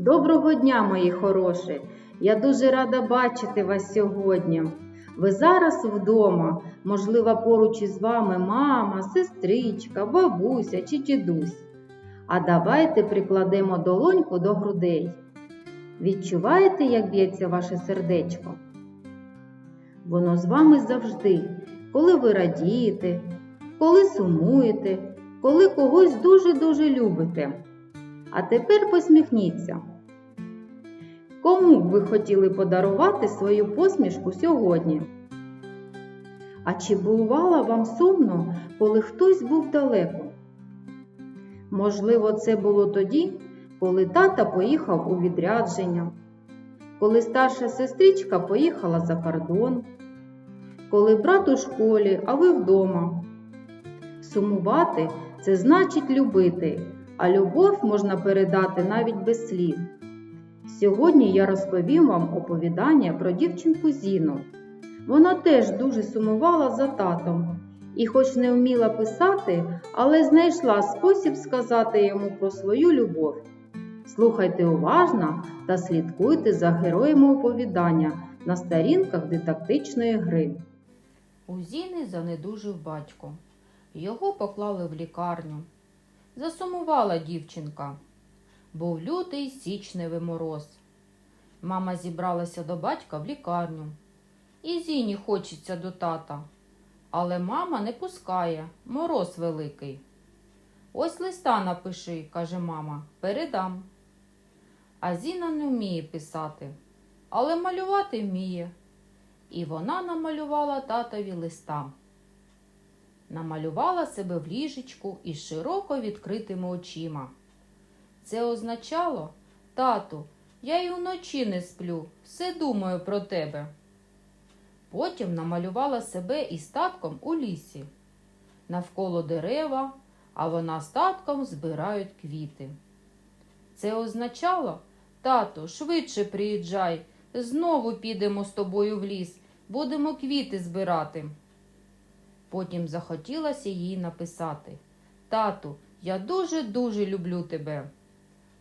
Доброго дня, мої хороші! Я дуже рада бачити вас сьогодні. Ви зараз вдома, можливо, поруч із вами мама, сестричка, бабуся чи дідусь. А давайте прикладемо долоньку до грудей. Відчуваєте, як б'ється ваше сердечко? Воно з вами завжди, коли ви радієте, коли сумуєте, коли когось дуже-дуже любите. А тепер посміхніться. Кому б ви хотіли подарувати свою посмішку сьогодні? А чи бувало вам сумно, коли хтось був далеко? Можливо, це було тоді, коли тата поїхав у відрядження, коли старша сестричка поїхала за кордон, коли брат у школі, а ви вдома. Сумувати це значить любити, а любов можна передати навіть без слів. Сьогодні я розповім вам оповідання про дівчинку Зіну. Вона теж дуже сумувала за татом і, хоч не вміла писати, але знайшла спосіб сказати йому про свою любов. Слухайте уважно та слідкуйте за героями оповідання на сторінках дидактичної гри. У Зіни занедужив батько. Його поклали в лікарню. Засумувала дівчинка. Був лютий січневий мороз. Мама зібралася до батька в лікарню. І Зіні хочеться до тата. Але мама не пускає, мороз великий. Ось листа напиши, каже мама, передам. А Зіна не вміє писати, але малювати вміє. І вона намалювала татові листа. Намалювала себе в ліжечку із широко відкритими очима. Це означало, тату, я й уночі не сплю, все думаю про тебе. Потім намалювала себе із татком у лісі. Навколо дерева, а вона з татком збирають квіти. Це означало, тату, швидше приїжджай, знову підемо з тобою в ліс, будемо квіти збирати. Потім захотілося їй написати Тату, я дуже-дуже люблю тебе.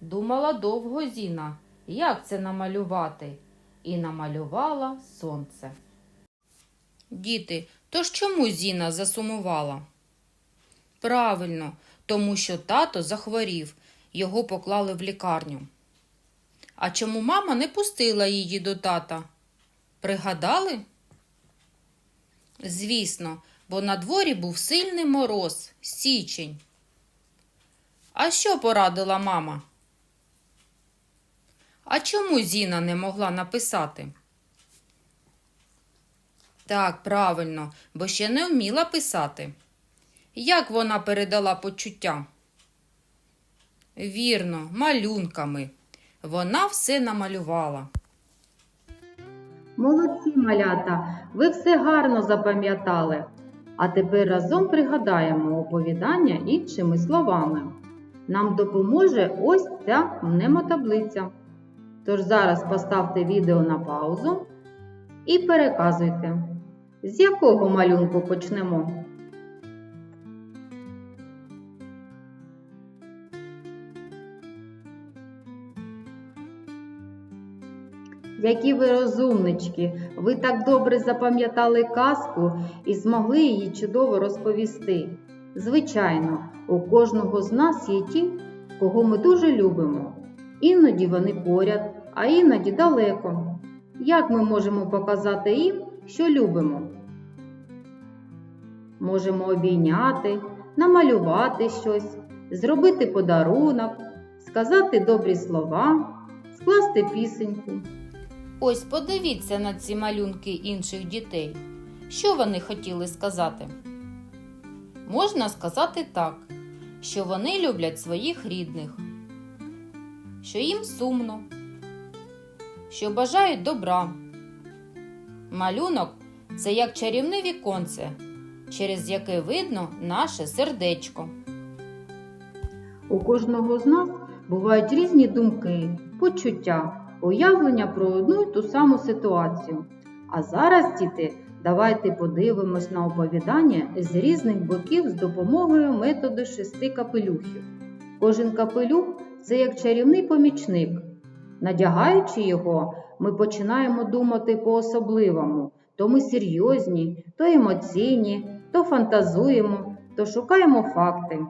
Думала довго Зіна, як це намалювати, і намалювала сонце. Діти, то ж чому Зіна засумувала? Правильно, тому що тато захворів, його поклали в лікарню. А чому мама не пустила її до тата? Пригадали? Звісно, бо на дворі був сильний мороз, січень. А що порадила мама? А чому Зіна не могла написати? Так, правильно, бо ще не вміла писати. Як вона передала почуття? Вірно, малюнками. Вона все намалювала. Молодці, малята, ви все гарно запам'ятали. А тепер разом пригадаємо оповідання іншими словами. Нам допоможе ось ця мнемотаблиця. Тож зараз поставте відео на паузу і переказуйте, з якого малюнку почнемо. Які ви розумнички! Ви так добре запам'ятали казку і змогли її чудово розповісти. Звичайно, у кожного з нас є ті, кого ми дуже любимо. Іноді вони поряд, а іноді далеко. Як ми можемо показати їм, що любимо? Можемо обійняти, намалювати щось, зробити подарунок, сказати добрі слова, скласти пісеньку. Ось подивіться на ці малюнки інших дітей. Що вони хотіли сказати? Можна сказати так, що вони люблять своїх рідних, що їм сумно, що бажають добра. Малюнок це як чарівне віконце, через яке видно наше сердечко. У кожного з нас бувають різні думки, почуття, уявлення про одну й ту саму ситуацію. А зараз, діти, давайте подивимось на оповідання з різних боків з допомогою методу шести капелюхів. Кожен капелюх це як чарівний помічник, Надягаючи його, ми починаємо думати по-особливому. То ми серйозні, то емоційні, то фантазуємо, то шукаємо факти.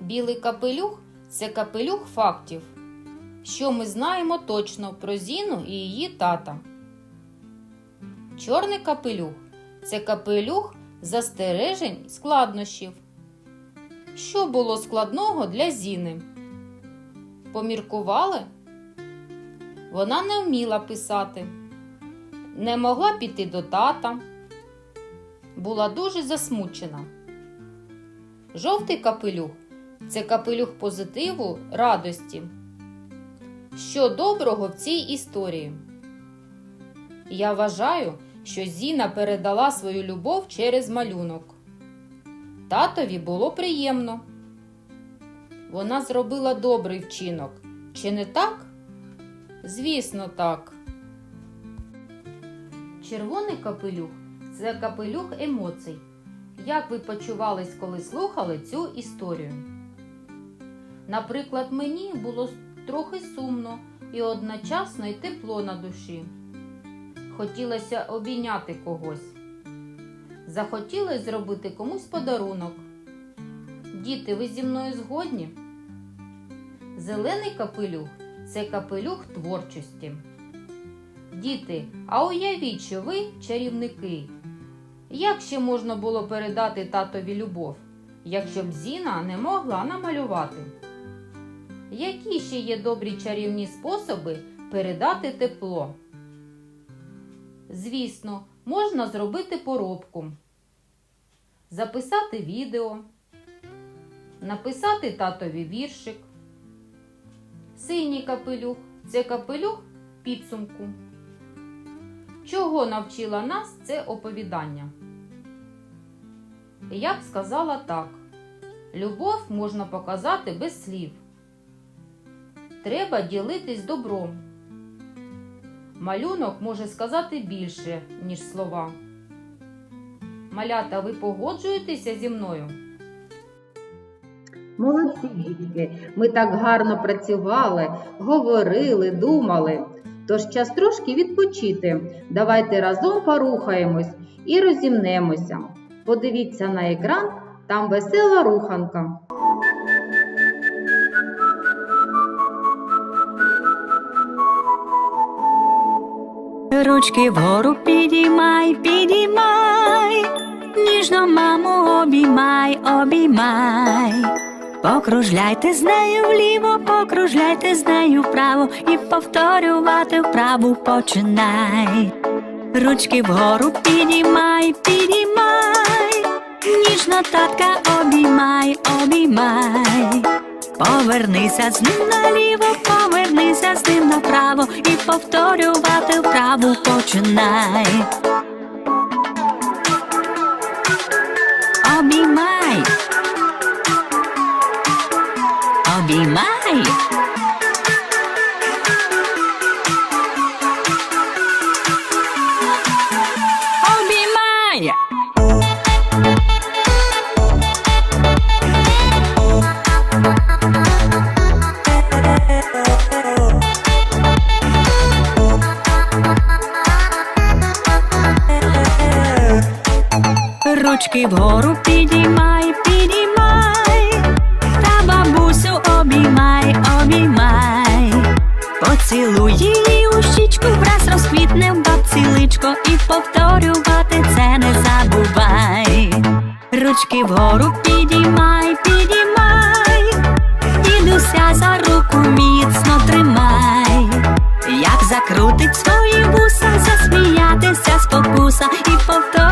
Білий капелюх це капелюх фактів. Що ми знаємо точно про Зіну і її тата. Чорний капелюх це капелюх застережень складнощів. Що було складного для Зіни? Поміркували? Вона не вміла писати, не могла піти до тата, була дуже засмучена. Жовтий капелюх це капелюх позитиву, радості. Що доброго в цій історії? Я вважаю, що Зіна передала свою любов через малюнок. Татові було приємно. Вона зробила добрий вчинок. Чи не так? Звісно, так. Червоний капелюх це капелюх емоцій. Як ви почувались, коли слухали цю історію? Наприклад, мені було трохи сумно і одночасно й тепло на душі. Хотілося обійняти когось. Захотілося зробити комусь подарунок. Діти, ви зі мною згодні? Зелений капелюх це капелюх творчості. Діти, а уявіть, що ви чарівники. Як ще можна було передати татові любов, якщо б Зіна не могла намалювати? Які ще є добрі чарівні способи передати тепло? Звісно, можна зробити поробку, записати відео, написати татові віршик. Синій капелюх це капелюх підсумку. Чого навчила нас це оповідання? Я б сказала так: любов можна показати без слів. Треба ділитись добром. Малюнок може сказати більше, ніж слова. Малята, ви погоджуєтеся зі мною? Молодці, дітки, ми так гарно працювали, говорили, думали. Тож час трошки відпочити. Давайте разом порухаємось і розімнемося. Подивіться на екран, там весела руханка. Ручки вгору підіймай, підіймай, ніжно маму обіймай, обіймай. Покружляйте з нею вліво, покружляйте з нею вправо і повторювати вправу починай. Ручки вгору підіймай, підіймай, ніжно татка обіймай, обіймай. Повернися з ним наліво, повернися з ним направо і повторювати вправу починай. Обіймай. Обіймай. Ручки вгору підіймай, підіймай, поцілуй її у щічку, враз розквітне в бабці личко і повторювати це не забувай. Ручки вгору підіймай, підіймай, дідуся за руку міцно тримай. Як закрутить свої вуса, засміятися спокуса і повторювати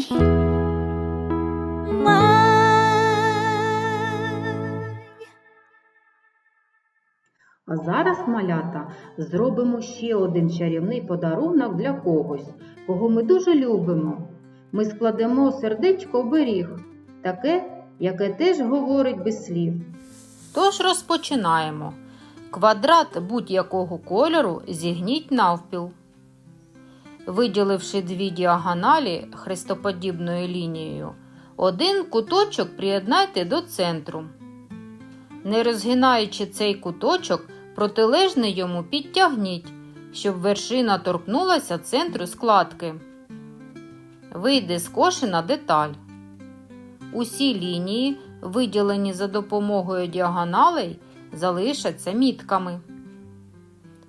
А зараз, малята, зробимо ще один чарівний подарунок для когось, кого ми дуже любимо. Ми складемо сердечко в оберіг, таке, яке теж говорить без слів. Тож розпочинаємо. Квадрат будь-якого кольору зігніть навпіл. Виділивши дві діагоналі хрестоподібною лінією, один куточок приєднайте до центру. Не розгинаючи цей куточок, протилежний йому підтягніть, щоб вершина торкнулася центру складки. Вийде скошена деталь. Усі лінії, виділені за допомогою діагоналей, залишаться мітками.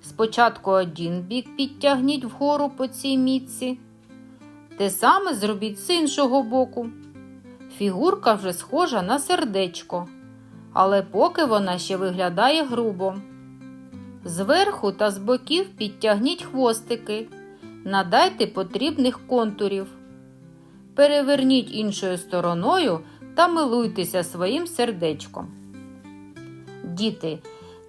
Спочатку один бік підтягніть вгору по цій мітці. Те саме зробіть з іншого боку. Фігурка вже схожа на сердечко, але поки вона ще виглядає грубо. Зверху та з боків підтягніть хвостики, надайте потрібних контурів. Переверніть іншою стороною та милуйтеся своїм сердечком. Діти,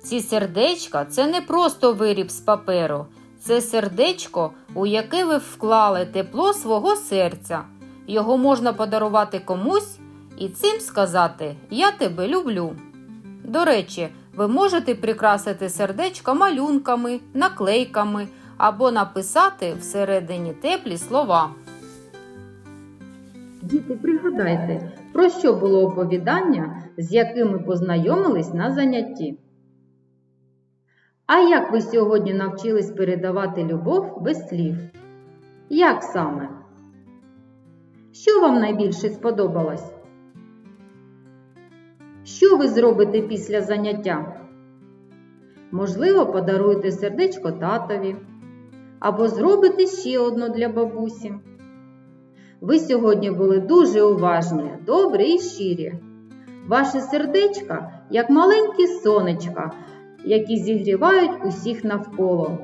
ці сердечка це не просто виріб з паперу, це сердечко, у яке ви вклали тепло свого серця. Його можна подарувати комусь і цим сказати Я тебе люблю. До речі, ви можете прикрасити сердечко малюнками, наклейками або написати всередині теплі слова. Діти, пригадайте, про що було оповідання, з яким ми познайомились на занятті. А як ви сьогодні навчились передавати любов без слів? Як саме? Що вам найбільше сподобалось? Що ви зробите після заняття? Можливо, подаруєте сердечко татові або зробите ще одно для бабусі. Ви сьогодні були дуже уважні, добрі і щирі. Ваші сердечка, як маленькі сонечка, які зігрівають усіх навколо.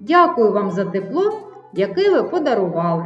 Дякую вам за тепло, яке ви подарували.